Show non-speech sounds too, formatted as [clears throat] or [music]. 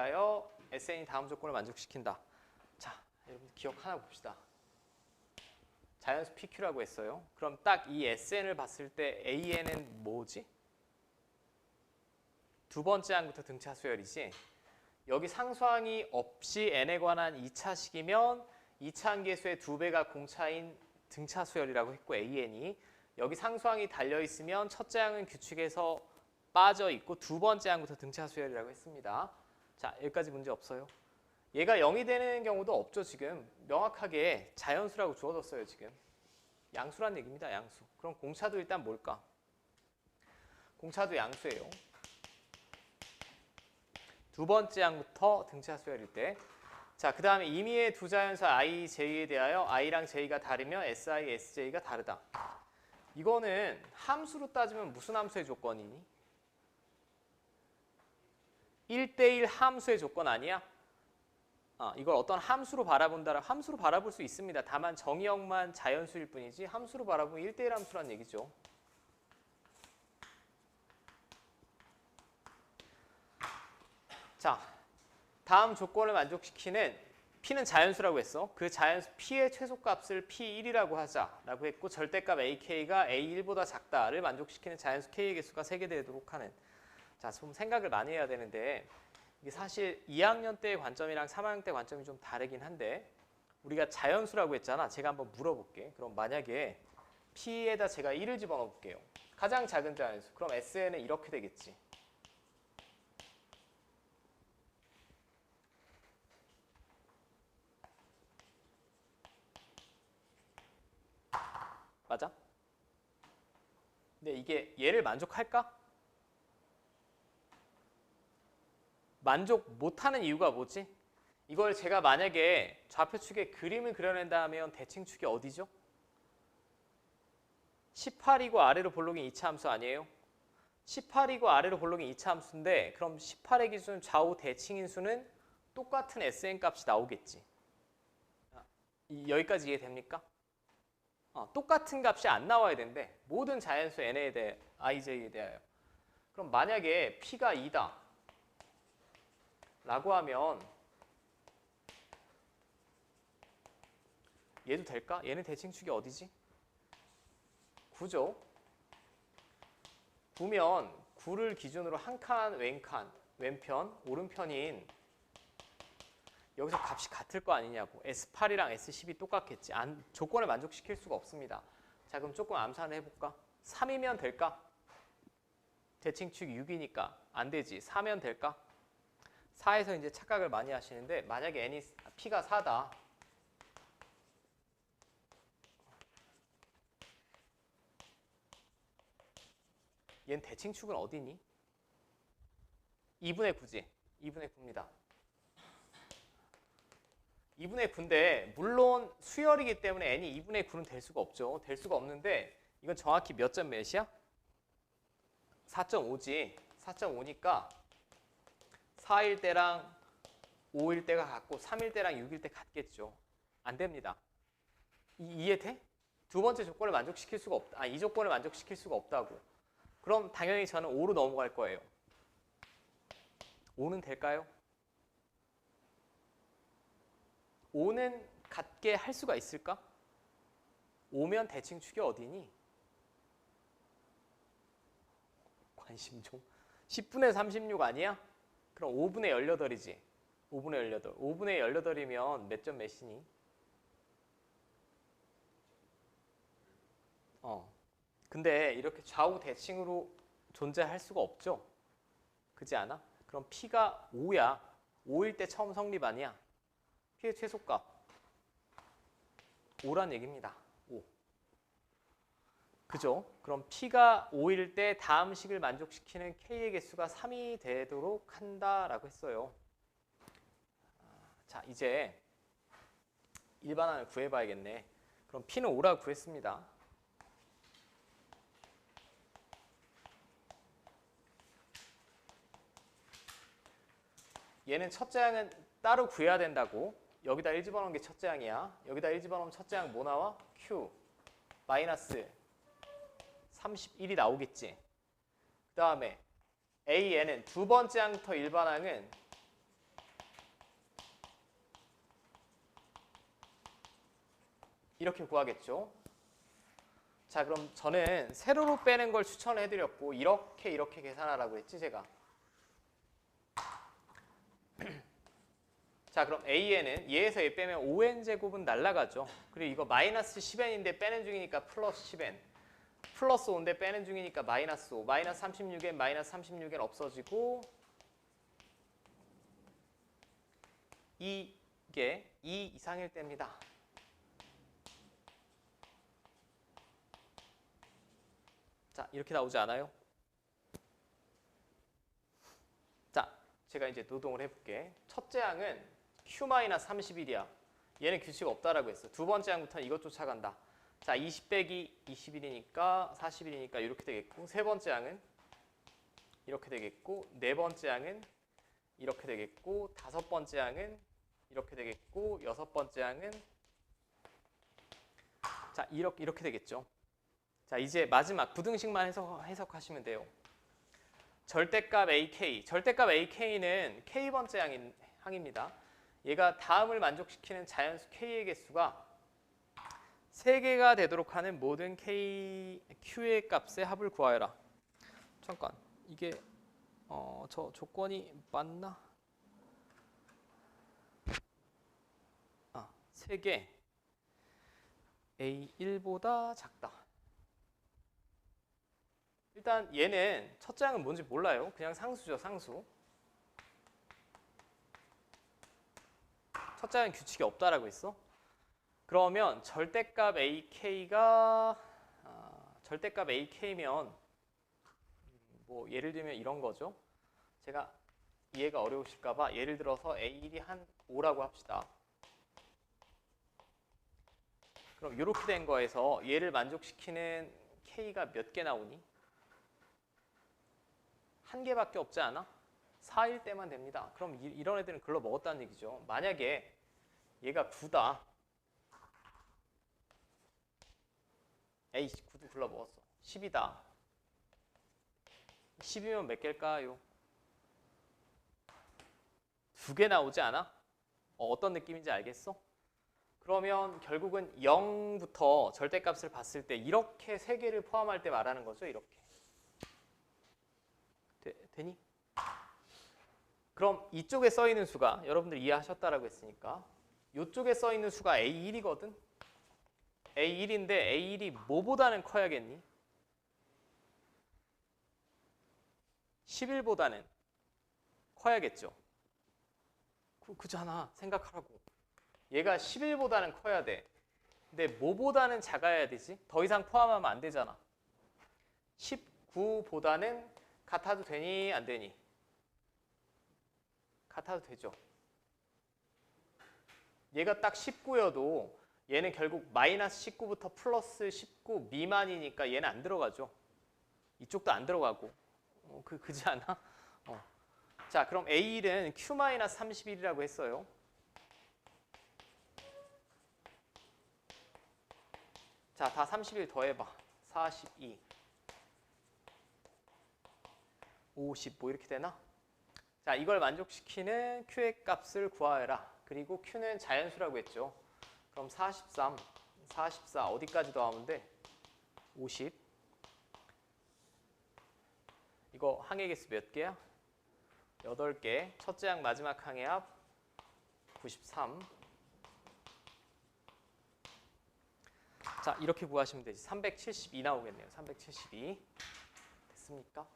대하여 SN이 다음 조건을 만족시킨다. 자, 여러분 기억 하나 봅시다. 자연수 PQ라고 했어요. 그럼 딱 이 SN을 봤을 때 AN은 뭐지? 두 번째 항부터 등차 수열이지. 여기 상수항이 없이 n에 관한 2차식이면 2차 항계수의 두 배가 공차인 등차 수열이라고 했고 AN이 여기 상수항이 달려 있으면 첫째 항은 규칙에서 빠져 있고 두 번째 항부터 등차 수열이라고 했습니다. 자, 여기까지 문제 없어요. 얘가 0이 되는 경우도 없죠, 지금. 명확하게 자연수라고 주어졌어요, 지금. 양수란 얘기입니다, 양수. 그럼 공차도 일단 뭘까? 공차도 양수예요. 두 번째 항부터 등차 수열일 때. 자, 그 다음에 임의의 두 자연수 i, j에 대하여 i랑 j가 다르며 si, sj가 다르다. 이거는 함수로 따지면 무슨 함수의 조건이니? 1대1 함수의 조건 아니야? 아, 이걸 어떤 함수로 바라본다라 함수로 바라볼 수 있습니다. 다만 정의역만 자연수일 뿐이지 함수로 바라보면 1대1 함수란 얘기죠. 자, 다음 조건을 만족시키는 p는 자연수라고 했어. 그 자연수 p의 최소값을 p1이라고 하자라고 했고 절대값 ak가 a1보다 작다를 만족시키는 자연수 k의 개수가 세개 되도록 하는. 자, 좀 생각을 많이 해야 되는데 이게 사실 2학년 때의 관점이랑 3학년 때 관점이 좀 다르긴 한데 우리가 자연수라고 했잖아. 제가 한번 물어볼게. 그럼 만약에 p에다 제가 1을 집어넣어 볼게요. 가장 작은 자연수. 그럼 sn은 이렇게 되겠지. 맞아? 근데 이게 얘를 만족할까? 만족 못하는 이유가 뭐지? 이걸 제가 만약에 좌표축에 그림을 그려낸다면 대칭축이 어디죠? 18이고 아래로 볼록인 2차 함수 아니에요? 18이고 아래로 볼록인 2차 함수인데 그럼 18의 기준 좌우 대칭인 수는 똑같은 SN 값이 나오겠지. 여기까지 이해됩니까? 어, 똑같은 값이 안 나와야 되는데 모든 자연수 n에 대해 ij에 대하여 그럼 만약에 p가 2다 라고 하면 얘도 될까? 얘는 대칭축이 어디지? 9죠 9면 9를 기준으로 한 칸 왼칸 왼편 오른편인 여기서 값이 같을 거 아니냐고. S8이랑 S10이 똑같겠지. 안, 조건을 만족시킬 수가 없습니다. 자, 그럼 조금 암산을 해볼까? 3이면 될까? 대칭축 6이니까 안 되지. 4면 될까? 4에서 이제 착각을 많이 하시는데 만약에 n이 p가 4다. 얘는 대칭축은 어디니? 2분의 9지. 2분의 9입니다. 2분의 9인데 물론 수열이기 때문에 n이 2분의 9는 될 수가 없죠. 될 수가 없는데 이건 정확히 몇 점 몇이야? 4.5지. 4.5니까 4일 때랑 5일 때가 같고 3일 때랑 6일 때 같겠죠. 안 됩니다. 이, 이해 돼? 두 번째 조건을 만족시킬 수가 없다. 아, 이 조건을 만족시킬 수가 없다고. 그럼 당연히 저는 5로 넘어갈 거예요. 5는 될까요? 5는 같게 할 수가 있을까? 5면 대칭 축이 어디니? 관심 좀. 10분의 36 아니야? 그럼 5분의 18이지. 5분의 18. 5분의 18이면 몇 점 몇이니? 어. 근데 이렇게 좌우 대칭으로 존재할 수가 없죠. 그지 않아? 그럼 P가 5야. 5일 때 처음 성립 아니야? P의 최소값 5란 얘기입니다. 5. 그죠? 그럼 P가 5일 때 다음 식을 만족시키는 K의 개수가 3이 되도록 한다라고 했어요. 자, 이제 일반항을 구해봐야겠네. 그럼 P는 5라고 구했습니다. 얘는 첫째 항은 따로 구해야 된다고. 여기다 1 집어넣은 게 첫째 항이야. 여기다 1 집어넣으면 첫째 항 뭐 나와? Q 마이너스 31이 나오겠지. 그 다음에 AN은 두 번째 항부터 일반항은 이렇게 구하겠죠. 자 그럼 저는 세로로 빼는 걸 추천해드렸고 이렇게 이렇게 계산하라고 했지 제가. [clears throat] 자 그럼 AN은 얘에서 얘 빼면 5N제곱은 날라가죠. 그리고 이거 마이너스 10N인데 빼는 중이니까 플러스 10N. 플러스 5인데 빼는 중이니까 마이너스 5. 마이너스 36n 마이너스 36n 없어지고 이게 2 이상일 때입니다. 자, 이렇게 나오지 않아요? 자, 제가 이제 노동을 해볼게. 첫째 항은 Q-31이야. 얘는 규칙 없다라고 했어. 두 번째 항부터는 이것 쫓아간다. 자, 20 빼기 21이니까 41이니까 이렇게 되겠고 세 번째 항은 이렇게 되겠고 네 번째 항은 이렇게 되겠고 다섯 번째 항은 이렇게 되겠고 여섯 번째 항은 자, 이렇게 이렇게 되겠죠. 자, 이제 마지막 부등식만 해석, 해석하시면 돼요. 절대값 AK, 절대값 AK는 K번째 항인, 항입니다. 얘가 다음을 만족시키는 자연수 K의 개수가 3개가 되도록 하는 모든 K, Q의 값의 합을 구하여라. 잠깐, 이게 어, 저 조건이 맞나? 아, 3개 A1보다 작다. 일단 얘는 첫째 항은 뭔지 몰라요. 그냥 상수죠, 상수. 첫째 항은 규칙이 없다라고 했어. 그러면 절대값 AK가 아, 절대값 AK면 뭐 예를 들면 이런 거죠. 제가 이해가 어려우실까 봐 예를 들어서 A1이 한 5라고 합시다. 그럼 이렇게 된 거에서 얘를 만족시키는 K가 몇 개 나오니? 한 개밖에 없지 않아? 4일 때만 됩니다. 그럼 이, 이런 애들은 글러 먹었다는 얘기죠. 만약에 얘가 9다. 에이 9도 글러 먹었어. 10이다. 10이면 몇 개일까요? 두 개 나오지 않아? 어, 떤 느낌인지 알겠어? 그러면 결국은 0부터 절대값을 봤을 때 이렇게 세 개를 포함할 때 말하는 거죠. 이렇게. 되, 되니? 그럼 이쪽에 써 있는 수가 여러분들 이해하셨다라고 했으니까 이쪽에 써 있는 수가 A1이거든. A1인데 A1이 뭐보다는 커야겠니? 11보다는 커야겠죠. 그, 그잖아. 생각하라고. 얘가 11보다는 커야 돼. 근데 뭐보다는 작아야 되지? 더 이상 포함하면 안 되잖아. 19보다는 같아도 되니 안 되니? 같아도 되죠. 얘가 딱 19여도 얘는 결국 마이너스 19부터 플러스 19 미만이니까 얘는 안 들어가죠. 이쪽도 안 들어가고. 어, 그, 그지 않아? 어. 자, 그럼 A1은 Q-31이라고 했어요. 자, 다 31 더해봐. 42. 50 뭐 이렇게 되나? 자, 이걸 만족시키는 Q의 값을 구하여라. 그리고 Q는 자연수라고 했죠. 그럼 43, 44 어디까지 더하면 돼? 50. 이거 항의 개수 몇 개야? 8개. 첫째 항 마지막 항의 합 93. 자, 이렇게 구하시면 되지. 372 나오겠네요. 372. 됐습니까?